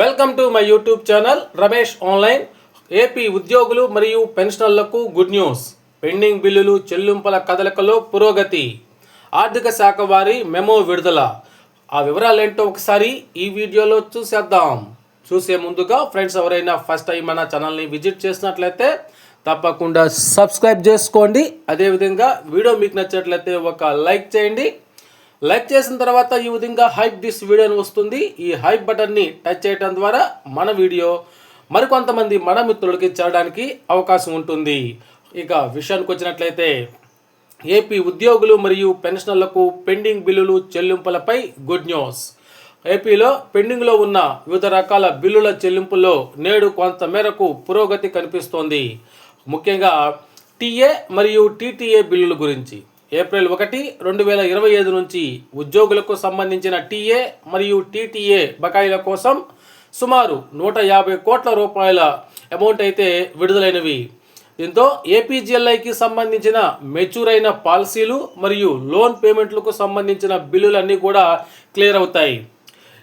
Welcome to my YouTube channel Ramesh online AP ఉద్యోగులు మరియు పెన్షనర్లకు గుడ్ న్యూస్ పెండింగ్ బిల్లులు చెల్లింపుల కదలికలో పురోగతి. ఆర్థిక శాఖ వారి మెమో విడుదల. ఆ వివరాలేంటో ఒకసారి ఈ వీడియోలో చూసేద్దాం. చూసే ముందుగా ఫ్రెండ్స్ ఎవరైనా ఫస్ట్ టైం మన ఛానల్ని విజిట్ చేసినట్లయితే తప్పకుండా సబ్స్క్రైబ్ చేసుకోండి. అదేవిధంగా వీడియో మీకు నచ్చినట్లయితే ఒక లైక్ చేయండి. లైక్ చేసిన తర్వాత ఈ విధంగా హైప్ దిస్ వీడియోని వస్తుంది. ఈ హైప్ బటన్ని టచ్ చేయడం ద్వారా మన వీడియో మరికొంతమంది మన మిత్రులకి చేరడానికి అవకాశం ఉంటుంది. ఇక విషయానికి వచ్చినట్లయితే ఏపీ ఉద్యోగులు మరియు పెన్షనర్లకు పెండింగ్ బిల్లులు చెల్లింపులపై గుడ్ న్యూస్ ఏపీలో పెండింగ్లో ఉన్న వివిధ రకాల బిల్లుల చెల్లింపుల్లో నేడు కొంత మేరకు పురోగతి కనిపిస్తోంది. ముఖ్యంగా టీఏ మరియు టీటీఏ బిల్లుల గురించి. ఏప్రిల్ ఒకటి రెండు వేల ఇరవై ఐదు నుంచి ఉద్యోగులకు సంబంధించిన టీఏ మరియు టీటీఏ బకాయిల కోసం సుమారు నూట యాభై కోట్ల రూపాయల అమౌంట్ అయితే విడుదలైనవి. దీంతో ఏపీజీఎల్ఐకి సంబంధించిన మెచ్యూర్ అయిన పాలసీలు మరియు లోన్ పేమెంట్లకు సంబంధించిన బిల్లులన్నీ కూడా క్లియర్ అవుతాయి.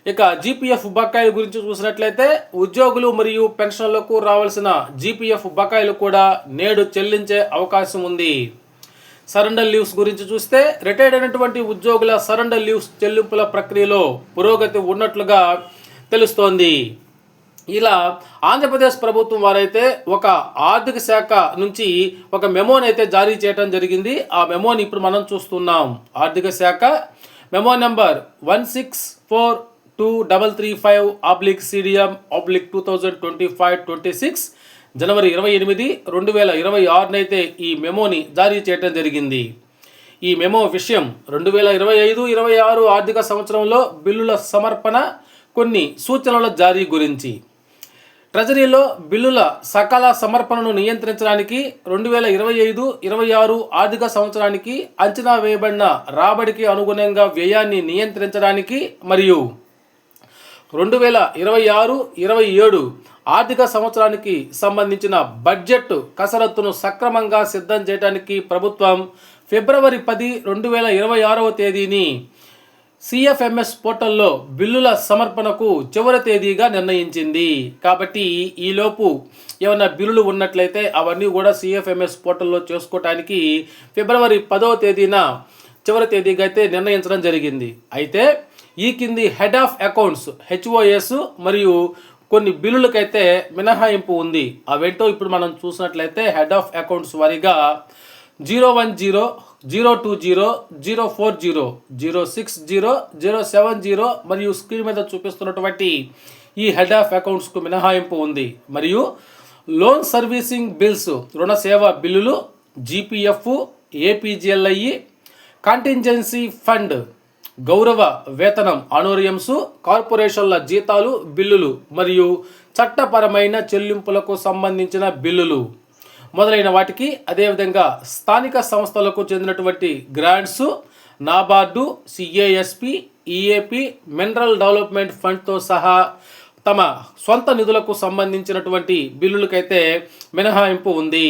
ఇక జీపీఎఫ్ బకాయిల గురించి చూసినట్లయితే ఉద్యోగులు మరియు పెన్షన్లకు రావాల్సిన జీపీఎఫ్ బకాయిలు కూడా నేడు చెల్లించే అవకాశం ఉంది. సరెండర్ లీవ్స్ గురించి చూస్తే రిటైర్డ్ అయినటువంటి ఉద్యోగుల సరెండర్ లీవ్స్ చెల్లింపుల ప్రక్రియలో పురోగతి ఉన్నట్లుగా తెలుస్తోంది. ఇలా ఆంధ్రప్రదేశ్ ప్రభుత్వం వారైతే ఒక ఆర్థిక శాఖ నుంచి ఒక మెమోని అయితే జారీ చేయడం జరిగింది. ఆ మెమోని ఇప్పుడు మనం చూస్తున్నాం. ఆర్థిక శాఖ memo number one six four two double three five oblique CDM oblique two thousand twenty five twenty six జనవరి ఇరవై ఎనిమిది రెండు వేల ఇరవై ఆరునైతే ఈ మెమోని జారీ చేయడం జరిగింది. ఈ మెమో విషయం రెండు వేల ఇరవై ఐదు ఇరవై ఆరు ఆర్థిక సంవత్సరంలో బిల్లుల సమర్పణ కొన్ని సూచనల జారీ గురించి. ట్రెజరీలో బిల్లుల సకాల సమర్పణను నియంత్రించడానికి రెండు వేల ఇరవై ఐదు ఇరవై ఆరు ఆర్థిక సంవత్సరానికి అంచనా వేయబడిన రాబడికి అనుగుణంగా వ్యయాన్ని నియంత్రించడానికి మరియు రెండు వేల ఇరవై ఆరు ఇరవై ఏడు ఆర్థిక సంవత్సరానికి సంబంధించిన బడ్జెట్ కసరత్తును సక్రమంగా సిద్ధం చేయడానికి ప్రభుత్వం ఫిబ్రవరి పది రెండు వేల ఇరవై ఆరవ తేదీని సిఎఫ్ఎంఎస్ పోర్టల్లో బిల్లుల సమర్పణకు చివరి తేదీగా నిర్ణయించింది. కాబట్టి ఈలోపు ఏమైనా బిల్లులు ఉన్నట్లయితే అవన్నీ కూడా సిఎఫ్ఎంఎస్ పోర్టల్లో చేసుకోవటానికి ఫిబ్రవరి పదవ తేదీన చివరి తేదీగా అయితే నిర్ణయించడం జరిగింది. అయితే ఈ కింది హెడ్ ఆఫ్ అకౌంట్స్ హెచ్ఓఎస్ మరియు కొన్ని బిల్లులకైతే మినహాయింపు ఉంది. అవేంటో ఇప్పుడు మనం చూసినట్లయితే హెడ్ ఆఫ్ అకౌంట్స్ వారీగా zero one zero zero two zero zero four zero zero six zero zero seven zero మరియు స్క్రీన్ మీద చూపిస్తున్నటువంటి ఈ హెడ్ ఆఫ్ అకౌంట్స్కు మినహాయింపు ఉంది. మరియు లోన్ సర్వీసింగ్ బిల్స్ రుణ సేవ బిల్లులు జీపీఎఫ్ ఏపీజీఎల్ఐ కాంటింజెన్సీ ఫండ్ గౌరవ వేతనం ఆనోరియంసు కార్పొరేషన్ల జీతాలు బిల్లులు మరియు చట్టపరమైన చెల్లింపులకు సంబంధించిన బిల్లులు. మొదలైన వాటికి అదేవిధంగా స్థానిక సంస్థలకు చెందినటువంటి grants NABARD CASP EAP mineral development ఫండ్తో సహా తమ సొంత నిధులకు సంబంధించినటువంటి బిల్లులకైతే మినహాయింపు ఉంది.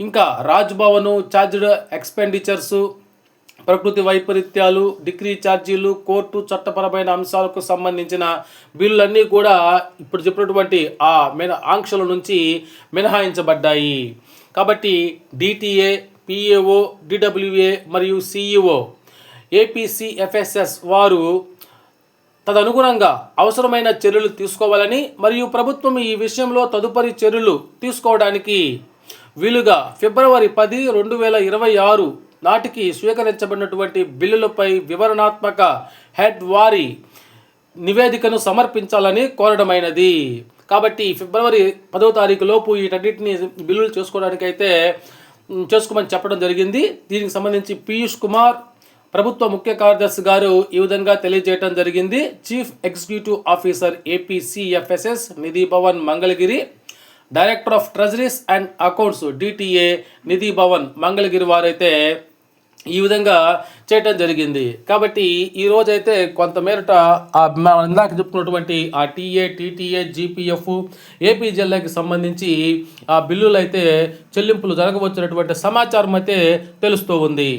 ఇంకా రాజ్భవను ఛార్జ్డ్ ఎక్స్పెండిచర్సు ప్రకృతి వైపరీత్యాలు డిగ్రీ ఛార్జీలు కోర్టు చట్టపరమైన అంశాలకు సంబంధించిన బిల్లులన్నీ కూడా ఇప్పుడు చెప్పినటువంటి ఆ మిన ఆంక్షల నుంచి మినహాయించబడ్డాయి. కాబట్టి డిటిఏ పిఏఓ డిడబ్ల్యూఏ మరియు సిఇఓ ఏపీసీఎఫ్ఎస్ఎస్ వారు తదనుగుణంగా అవసరమైన చర్యలు తీసుకోవాలని మరియు ప్రభుత్వం ఈ విషయంలో తదుపరి చర్యలు తీసుకోవడానికి వీలుగా ఫిబ్రవరి పది రెండు వేల ఇరవై ఆరు నాటికి స్వీకరించబడినటువంటి బిల్లులపై వివరణాత్మక హెడ్ వారి నివేదికను సమర్పించాలని కోరడమైనది. కాబట్టి ఫిబ్రవరి పదవ తారీఖు లోపు వీటన్నిటిని బిల్లులు చేసుకోవడానికి అయితే చేసుకోమని చెప్పడం జరిగింది. దీనికి సంబంధించి పీయూష్ కుమార్ ప్రభుత్వ ముఖ్య కార్యదర్శి గారు ఈ విధంగా తెలియజేయడం జరిగింది. Chief executive officer APCFSS Nidhi Bhavan Mangalagiri director of treasuries and accounts DTA Nidhi Bhavan Mangalagiri వారైతే ఈ విధంగా చేయటం జరిగింది. కాబట్టి ఈ రోజైతే కొంతమేరట మనం ఇందాక చెప్పుకున్నటువంటి ఆ టీఏ టీటీఏ జీపీఎఫ్ ఏపీ జిల్లాకి సంబంధించి ఆ బిల్లులు అయితే చెల్లింపులు జరగవచ్చినటువంటి సమాచారం అయితే తెలుస్తూ ఉంది.